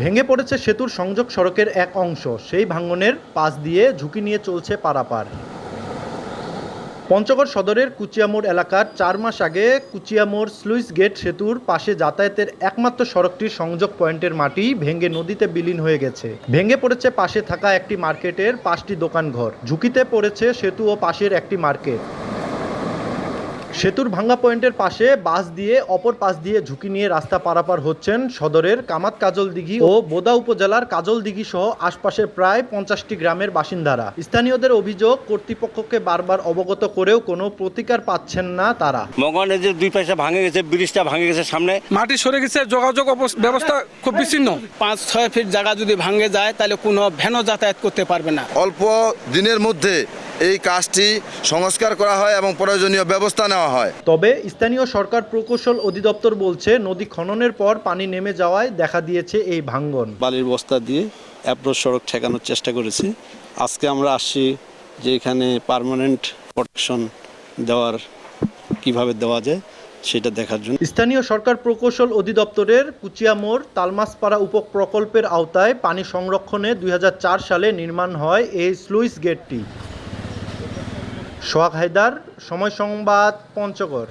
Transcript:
ভেঙে পড়েছে সেতুর সংযোগ সড়কের এক অংশ। সেই ভাঙনের পাশ দিয়ে ঝুঁকি নিয়ে চলছে পারাপার। পঞ্চগড় সদরের কুচিয়ামোড় এলাকার চার মাস আগে কুচিয়ামোড় স্লুইস গেট সেতুর পাশে যাতায়াতের একমাত্র সড়কটির সংযোগ পয়েন্টের মাটি ভেঙে নদীতে বিলীন হয়ে গেছে। ভেঙে পড়েছে পাশে থাকা একটি মার্কেটের পাঁচটি দোকানঘর। ঝুঁকিতে পড়েছে সেতু ও পাশের একটি মার্কেট। সেতুর ভাঙ্গা পয়েন্টের পাশে বাস দিয়ে অপর পাশ দিয়ে ঝুঁকি নিয়ে রাস্তা পারাপার হচ্ছেন সদরের কামাত কাজল দিঘি ও বোদা উপজেলার কাজল দিঘি সহ আশপাশের প্রায় পঞ্চাশটি গ্রামের বাসিন্দারা। স্থানীয়দের অভিযোগ কর্তৃপক্ষকে বারবার অবগত করেও কোনো প্রতিকার পাচ্ছেন না তারা। মগনের যে দুই পয়সা ভাঙে গেছে ব্রিজটা ভাঙে গেছে সামনে। মাটি সরে গেছে যোগাযোগ ব্যবস্থা খুব বিচ্ছিন্ন। পাঁচ ছয় ফিট জায়গা যদি ভাঙে যায় তাহলে কোনো ভ্যানও যাতায়াত করতে পারবে না। অল্প দিনের মধ্যে এই কাজটি সংস্কার করা হয় এবং প্রয়োজনীয় ব্যবস্থা নেওয়া হয়। তবে স্থানীয় সরকার প্রকৌশল অধিদপ্তর বলছে নদী খননের পর পানি নেমে যাওয়ায় দেখা দিয়েছে এই ভাঙ্গন। বালির বস্তা দিয়ে অ্যাপ্রোচ সড়ক ঠেকানোর চেষ্টা করেছি। আজকে আমরা আসছি যে এখানে পার্মানেন্ট প্রোটেকশন দেওয়ার কীভাবে দেওয়া যায় সেটা দেখার জন্য। স্থানীয় সরকার প্রকৌশল অধিদপ্তরের কুচিয়ামোড় তালমাসপাড়া উপপ্রকল্পের আওতায় পানি সংরক্ষণে দুই হাজার চার সালে নির্মাণ হয় এই স্লুইস গেটটি। সোহাগ হায়দার সময় সংবাদ পঞ্চগড়।